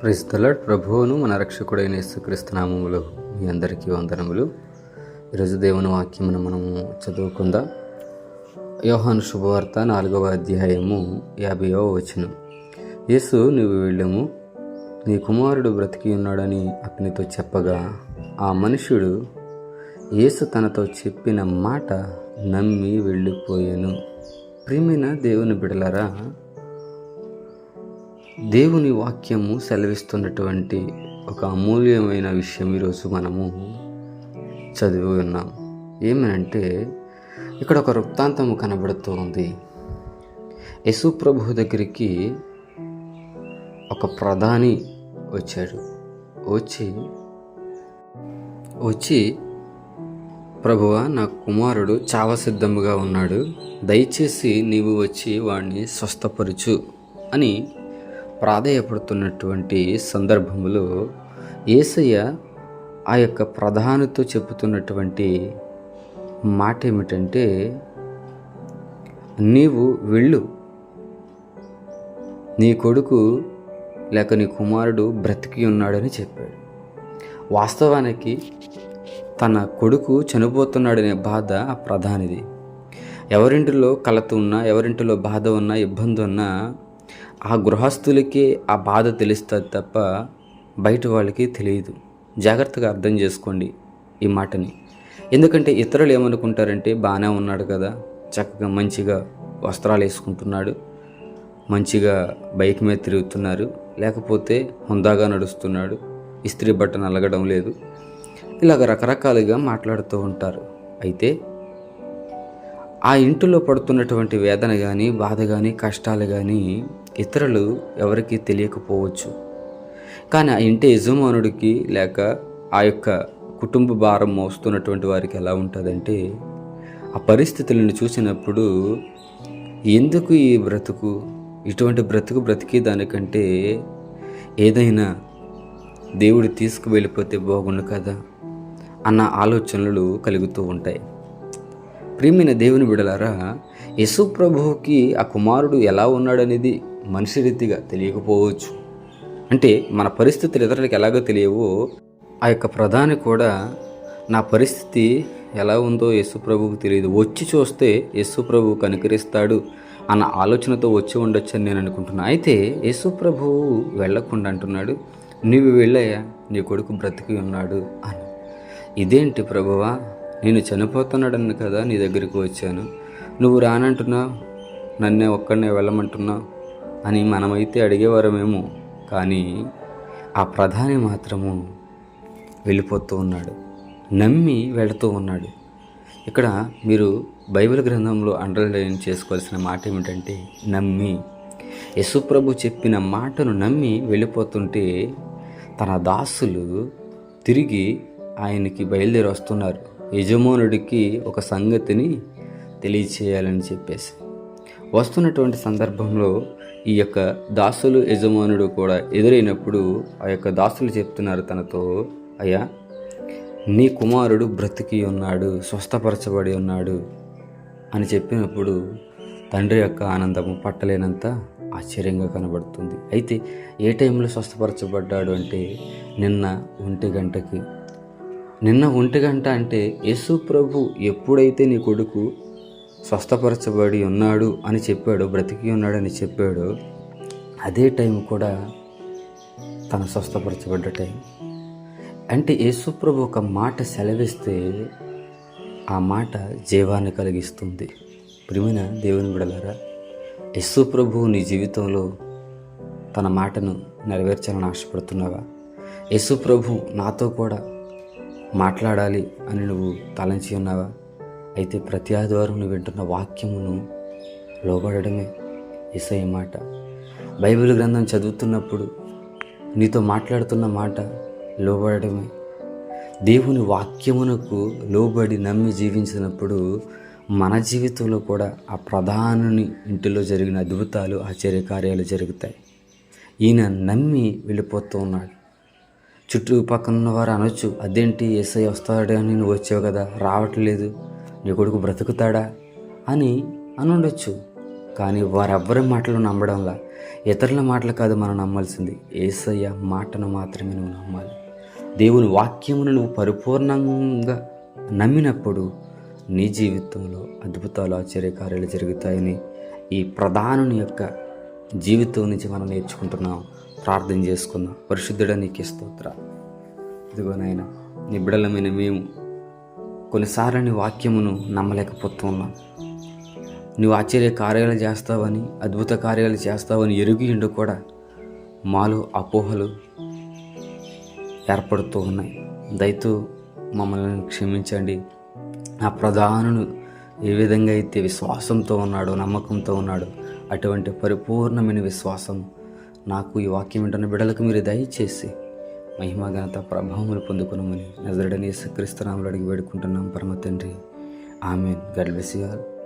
క్రీస్తులడ్ ప్రభువును మన రక్షకుడైన యేసుక్రీస్తు మీ అందరికీ వందనములు. ఈరోజు దేవుని వాక్యమును మనము చదువుకుందాం. యోహాను శుభవార్త నాలుగవ అధ్యాయము యాభైవ వచనం. యేసు నువ్వు వెళ్ళము. నీ కుమారుడు బ్రతికి ఉన్నాడని అతనితో చెప్పగా ఆ మనుష్యుడు యేసు తనతో చెప్పిన మాట నమ్మి వెళ్ళిపోయాను. ప్రియమైన దేవుని బిడలరా దేవుని వాక్యము సెలవిస్తున్నటువంటి ఒక అమూల్యమైన విషయం ఈరోజు మనము చదివి ఉన్నాం. ఏమనంటే ఇక్కడ ఒక వృత్తాంతము కనబడుతూ ఉంది. యశు ప్రభు దగ్గరికి ఒక ప్రధాని వచ్చాడు. వచ్చి వచ్చి ప్రభువ నా కుమారుడు చావసిద్ధముగా ఉన్నాడు. దయచేసి నీవు వచ్చి వాడిని స్వస్థపరచు అని ప్రాధేయపడుతున్నటువంటి సందర్భంలో ఏసయ్య ఆ యొక్క ప్రధానితో చెబుతున్నటువంటి మాట ఏమిటంటే నీవు వెళ్ళు. నీ కొడుకు లేక నీ కుమారుడు బ్రతికి ఉన్నాడని చెప్పాడు. వాస్తవానికి తన కొడుకు చనిపోతున్నాడనే బాధ ఆ ప్రధానిది. ఎవరింటిలో కలత ఉన్నా ఎవరింటిలో బాధ ఉన్నా ఇబ్బంది ఉన్నా ఆ గృహస్థులకే ఆ బాధ తెలుస్తుంది తప్ప బయట వాళ్ళకి తెలియదు. జాగ్రత్తగా అర్థం చేసుకోండి ఈ మాటని. ఎందుకంటే ఇతరులు ఏమనుకుంటారంటే బాగానే ఉన్నాడు కదా చక్కగా మంచిగా వస్త్రాలు వేసుకుంటున్నాడు మంచిగా బైక్ మీద తిరుగుతున్నారు లేకపోతే హుందాగా నడుస్తున్నాడు ఇస్త్రీ బట్టను అలగడం లేదు. ఇలాగ రకరకాలుగా మాట్లాడుతూ ఉంటారు. అయితే ఆ ఇంటిలో పడుతున్నటువంటి వేదన కానీ బాధ కానీ కష్టాలు కానీ ఇతరులు ఎవరికి తెలియకపోవచ్చు. కానీ ఆ ఇంటి యజమానుడికి లేక ఆ యొక్క కుటుంబ భారం మోస్తున్నటువంటి వారికి ఎలా ఉంటుందంటే ఆ పరిస్థితులను చూసినప్పుడు ఎందుకు ఈ బ్రతుకు? ఇటువంటి బ్రతుకు బ్రతికే దానికంటే ఏదైనా దేవుడు తీసుకువెళ్ళిపోతే బాగుండు కదా? అన్న ఆలోచనలు కలుగుతూ ఉంటాయి. ప్రియమైన దేవుని బిడలారా యశు ప్రభువుకి ఆ కుమారుడు ఎలా ఉన్నాడనేది మనిషి రీతిగా తెలియకపోవచ్చు. అంటే మన పరిస్థితులు ఇతరులకు ఎలాగో తెలియవో ఆ యొక్క ప్రధాని కూడా నా పరిస్థితి ఎలా ఉందో యశు ప్రభువుకు తెలియదు. వచ్చి చూస్తే యశు ప్రభువు కనుకరిస్తాడు అన్న ఆలోచనతో వచ్చి ఉండొచ్చు అని నేను అనుకుంటున్నాను అయితే యేసు ప్రభువు వెళ్ళకుండా అంటున్నాడు నీవు వెళ్ళయ్యా నీ కొడుకు బ్రతికి ఉన్నాడు అని. ఇదేంటి ప్రభువా? నేను చనిపోతున్నాడని కదా నీ దగ్గరికి వచ్చాను. నువ్వు రానంటున్నావు నన్నే ఒక్కడనే వెళ్ళమంటున్నావు అని మనమైతే అడిగేవారమేమో. కానీ ఆ ప్రధాని మాత్రము వెళ్ళిపోతూ ఉన్నాడు నమ్మి వెళుతూ ఉన్నాడు. ఇక్కడ మీరు బైబిల్ గ్రంథంలో అండర్లైన్ చేసుకోవాల్సిన మాట ఏమిటంటే నమ్మి. యశుప్రభు చెప్పిన మాటను నమ్మి వెళ్ళిపోతుంటే తన దాసులు తిరిగి ఆయనకి బయలుదేరి వస్తున్నారు. యజమానుడికి ఒక సంగతిని తెలియచేయాలని చెప్పేసి. వస్తున్నటువంటి సందర్భంలో ఈ యొక్క దాసులు యజమానుడు కూడా ఎదురైనప్పుడు ఆ యొక్క దాసులు చెప్తున్నారు తనతో అయ్యా నీ కుమారుడు బ్రతికి ఉన్నాడు స్వస్థపరచబడి ఉన్నాడు అని చెప్పినప్పుడు తండ్రి యొక్క ఆనందము పట్టలేనంత ఆశ్చర్యంగా కనబడుతుంది. అయితే ఏ టైంలో స్వస్థపరచబడ్డాడు అంటే నిన్న ఒంటి గంటకి నిన్న ఒంటి గంట అంటే యేసు ప్రభు ఎప్పుడైతే నీ కొడుకు స్వస్థపరచబడి ఉన్నాడు అని చెప్పాడు బ్రతికి ఉన్నాడని చెప్పాడు అదే టైం కూడా తను స్వస్థపరచబడ్డ టైం. అంటే యేసుప్రభు ఒక మాట సెలవిస్తే ఆ మాట జీవాన్ని కలిగిస్తుంది. ప్రియమైన దేవుని బిడలారా యేసుప్రభు నీ జీవితంలో తన మాటను నెరవేర్చాలని ఆశపడుతున్నావా? యేసుప్రభు నాతో కూడా మాట్లాడాలి అని నువ్వు తలంచి ఉన్నావా? అయితే ప్రతి ఆదివారం నువ్వు వింటున్న వాక్యమును లోబడమే ఇసై మాట. బైబిల్ గ్రంథం చదువుతున్నప్పుడు నీతో మాట్లాడుతున్న మాట లోబడమే దేవుని వాక్యమునకు లోబడి నమ్మి జీవించినప్పుడు మన జీవితంలో కూడా ఆ ప్రధానుని ఇంటిలో జరిగిన అద్భుతాలు ఆశ్చర్యకార్యాలు జరుగుతాయి. ఈయన నమ్మి వెళ్ళిపోతూ ఉన్నాడు. చుట్టుపక్కల ఉన్న వారు అనొచ్చు. అదేంటి ఎస్ఐ అని నువ్వు వచ్చావు కదా? రావట్లేదు. నీ కొడుకు బ్రతుకుతాడా? అని అని ఉండొచ్చు కానీ వారెవ్వరి మాటలు నమ్మడంలా ఇతరుల మాటలు కాదు మనం నమ్మాల్సింది. ఏసయ్య మాటను మాత్రమే నువ్వు నమ్మాలి. దేవుని వాక్యమును నువ్వు పరిపూర్ణంగా నమ్మినప్పుడు నీ జీవితంలో అద్భుతాలు ఆశ్చర్యకార్యాలు జరుగుతాయని ఈ ప్రధానుని యొక్క జీవితం నుంచి మనం నేర్చుకుంటున్నాం. ప్రార్థన చేసుకుందాం. పరిశుద్ధుడ నీకు స్తోత్ర. ఇదిగో నాయన నీ బిడలమైన మేము కొన్నిసార్లు నీ వాక్యమును నమ్మలేకపోతున్నాం. నువ్వు ఆశ్చర్య కార్యాలు చేస్తావని అద్భుత కార్యాలు చేస్తావని ఎరుగి ఉండి కూడా మాలో అపోహలు ఏర్పడుతూ ఉన్నాయి. దయతో మమ్మల్ని క్షమించండి. ఆ ప్రధానుడు ఏ విధంగా అయితే విశ్వాసంతో ఉన్నాడో నమ్మకంతో ఉన్నాడో అటువంటి పరిపూర్ణమైన విశ్వాసం నాకు ఈ వాక్యం వింటున్న బిడలకు మీరు దయచేసి మహిమాఘనత ప్రభావములు పొందుకునమని నజరడని క్రీస్తునాములు అడిగి వేడుకుంటున్నాం. పరమ తండ్రి. ఆమెన్. God bless all.